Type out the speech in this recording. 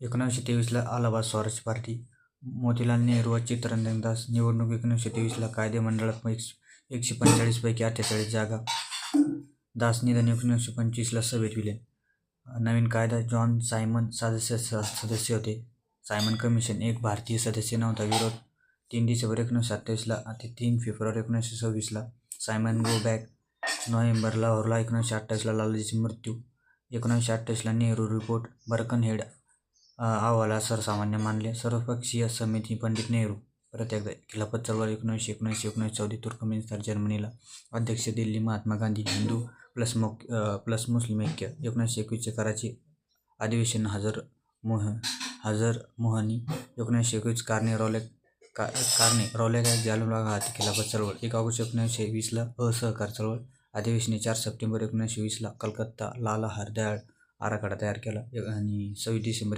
एकोणीसशे तेवीसला अलाहाबाद स्वराज पार्टी. मोतीलाल नेहरू व चित्तरंजन दास निवडणूक एकोणीसशे तेवीसला कायदेमंडळात एकशे एकशे पंचेचाळीसपैकी अठ्ठेचाळीस जागा. दास निधन एकोणीसशे पंचवीसला सभेत विले. नवीन कायदा जॉन सायमन सदस्य सदस्य होते. सायमन कमिशन एक भारतीय सदस्य नव्हता. विरोध तीन डिसेंबर एकोणीसशे अठ्ठावीसला ते तीन फेब्रुवारी एकोणीसशे सव्वीसला. Simon go back. नोव्हेंबर लाहोरला एकोणीसशे अठ्ठावीसला लालाजीचा मृत्यू. एकोणीसशे अठ्ठावीसला नेहरू रिपोर्ट बर्कनहेड. अहवाला सर्वसामान्य मानले. सर्वपक्षीय समिती पंडित नेहरू परत एकदा खिलाफत चळवळ एकोणीसशे एकोणीस एकोणीसशे चौदी तुर्कमेनिस्तान जर्मनीला अध्यक्ष दिल्ली महात्मा गांधी हिंदू प्लस मोक प्लस मुस्लिम ऐक्य एकोणीसशे एकवीसचे कराची अधिवेशन हजर मोह हजर मोहनी एकोणीसशे एकवीस कारणे रॉलेक का कारणे रॉलेक जालुला हाती खिलाफत चळवळ एक ऑगस्ट एकोणीसशे वीसला असहकार चळवळ अधिवेशने चार सप्टेंबर एकोणीसशे वीसला कलकत्ता लाला हरदयाळ आराखडा तयार केला आणि सव्वीस डिसेंबर